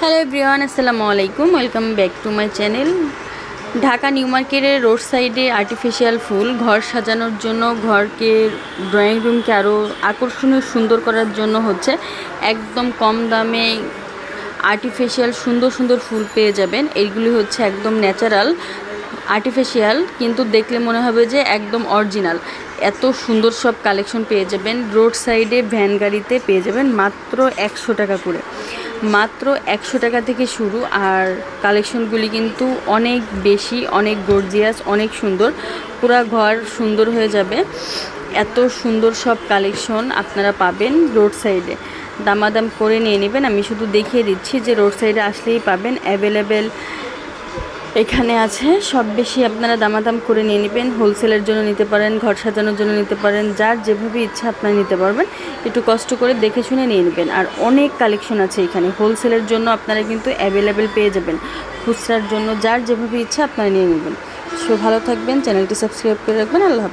Hello Brian আসসালামু আলাইকুম welcome back to my channel Dhaka new মার্কেটের রোড সাইডে আর্টিফিশিয়াল ফুল, ঘর সাজানোর জন্য ঘরকে ড্রয়িং রুমকে আরও আকর্ষণীয়, সুন্দর করার জন্য হচ্ছে একদম কম দামে আর্টিফিশিয়াল সুন্দর সুন্দর ফুল পেয়ে যাবেন। এইগুলি হচ্ছে একদম ন্যাচারাল আর্টিফিশিয়াল কিন্তু দেখলে মনে হবে যে একদম অরিজিনাল এত সুন্দর সব কালেকশন পেয়ে যাবেন। রোড সাইডে ভ্যান গাড়িতে পেয়ে যাবেন মাত্র একশো টাকা করে। মাত্র একশো টাকা থেকে শুরু, আর কালেকশনগুলি কিন্তু অনেক বেশি, অনেক গর্জিয়াস অনেক সুন্দর। পুরা ঘর সুন্দর হয়ে যাবে। এত সুন্দর সব কালেকশন আপনারা পাবেন রোড সাইডে দামাদাম করে নিয়ে নেবেন। আমি শুধু দেখিয়ে দিচ্ছি যে রোড সাইডে আসলেই পাবেন। অ্যাভেলেবেল এখানে আছে, সব বেশি আপনারা দামাদাম করে নিয়ে নেবেন হোলসেলের জন্য নিতে পারেন, ঘর সাজানোর জন্য নিতে পারেন, যার যেভাবে ইচ্ছা আপনারা নিতে পারবেন, একটু কষ্ট করে দেখে শুনে নিয়ে নেবেন আর অনেক কালেকশন আছে এখানে হোলসেলের জন্য আপনারা কিন্তু অ্যাভেলেবেল পেয়ে যাবেন, খুচরার জন্য যার যেভাবে ইচ্ছা আপনারা নিয়ে নেবেন সো ভালো থাকবেন, চ্যানেলটি সাবস্ক্রাইব করে রাখবেন, আল্লাহ।